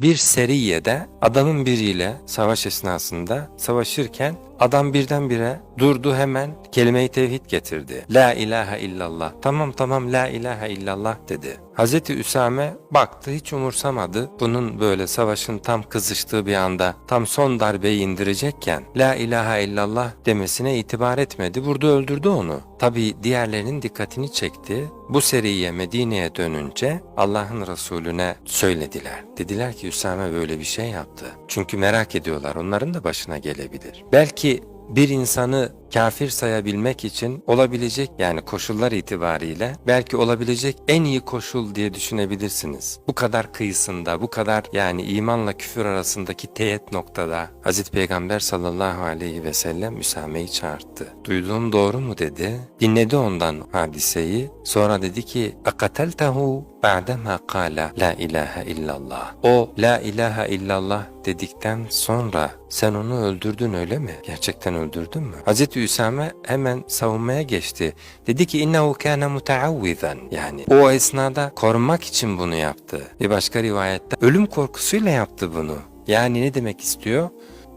Bir seriyede adamın biriyle savaş esnasında savaşırken adam birdenbire durdu hemen kelime-i tevhid getirdi. La ilahe illallah. Tamam tamam la ilahe illallah dedi. Hazreti Üsame baktı hiç umursamadı. Bunun böyle savaşın tam kızıştığı bir anda tam son darbeyi indirecekken la ilahe illallah demesine itibar etmedi. Vurdu öldürdü onu. Tabi diğerlerinin dikkatini çekti. Bu seriye Medine'ye dönünce Allah'ın Resulüne söylediler. Dediler ki Üsame böyle bir şey yaptı. Çünkü merak ediyorlar onların da başına gelebilir. Belki bir insanı kafir sayabilmek için olabilecek yani koşullar itibariyle belki olabilecek en iyi koşul diye düşünebilirsiniz. Bu kadar kıyısında, bu kadar yani imanla küfür arasındaki teğet noktada Hazreti Peygamber sallallahu aleyhi ve sellem Üsame'yi çağırdı. Duyduğum doğru mu dedi. Dinledi ondan hadiseyi. Sonra dedi ki akateltehu ba'dema kala la ilahe illallah. O la ilahe illallah dedikten sonra sen onu öldürdün öyle mi? Gerçekten öldürdün mü? Hazreti Üsame hemen savunmaya geçti. Dedi ki innehu kana mutaavvizen. Yani o esnada korunmak için bunu yaptı. Bir başka rivayette ölüm korkusuyla yaptı bunu. Yani ne demek istiyor?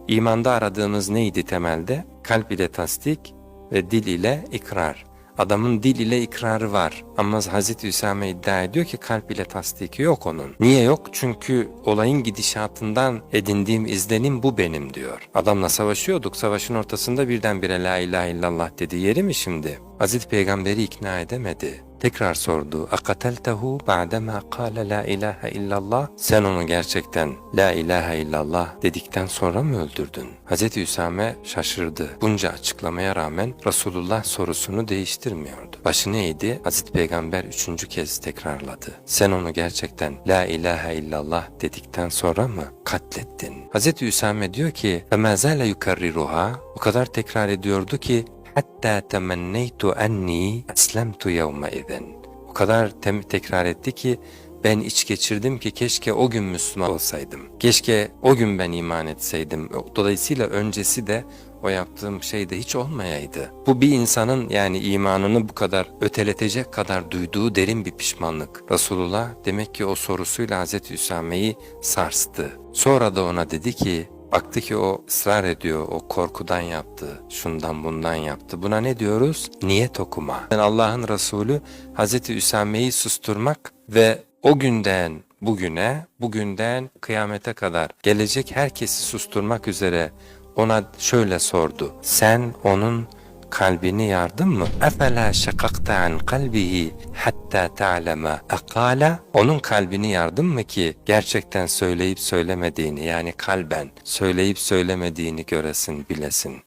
İmanda aradığımız neydi temelde? Kalp ile tasdik ve dil ile ikrar. Adamın dil ile ikrarı var ama Hazreti Üsame iddia ediyor ki kalp ile tasdiki yok onun. Niye yok? Çünkü olayın gidişatından edindiğim izlenim bu benim diyor. Adamla savaşıyorduk savaşın ortasında birdenbire la ilahe illallah dedi yeri mi şimdi? Hazreti Peygamberi ikna edemedi. Tekrar sordu. Akateltehu ba'dema kâle la ilahe illallah. Sen onu gerçekten la ilahe illallah dedikten sonra mı öldürdün? Hazreti Üsame şaşırdı. Bunca açıklamaya rağmen Resulullah sorusunu değiştirmiyordu. Başını eğdi. Hazreti Peygamber üçüncü kez tekrarladı. Sen onu gerçekten la ilahe illallah dedikten sonra mı katlettin? Hazreti Üsame diyor ki فَمَا زَالَ يُكَرِّرُهَا O kadar tekrar ediyordu ki hatta temenneytu enni eslemtu yevme idin. O kadar tem- tekrar etti ki ben iç geçirdim ki keşke o gün Müslüman olsaydım. Keşke o gün ben iman etseydim. Dolayısıyla öncesi de o yaptığım şey de hiç olmayaydı. Bu bir insanın yani imanını bu kadar öteletecek kadar duyduğu derin bir pişmanlık. Resulullah demek ki o sorusuyla Hazreti Üsame'yi sarstı. Sonra da ona dedi ki Baktı ki o ısrar ediyor, o korkudan yaptı, şundan bundan yaptı. Buna ne diyoruz? Niyet okuma. Yani Allah'ın Resulü Hazreti Üsame'yi susturmak ve o günden bugüne, bugünden kıyamete kadar gelecek herkesi susturmak üzere ona şöyle sordu. Sen onun kalbini yardın mı? Efela şakakta an kalbihi hatta ta'leme akala onun kalbini yardın mı ki gerçekten söyleyip söylemediğini yani kalben söyleyip söylemediğini göresin bilesin.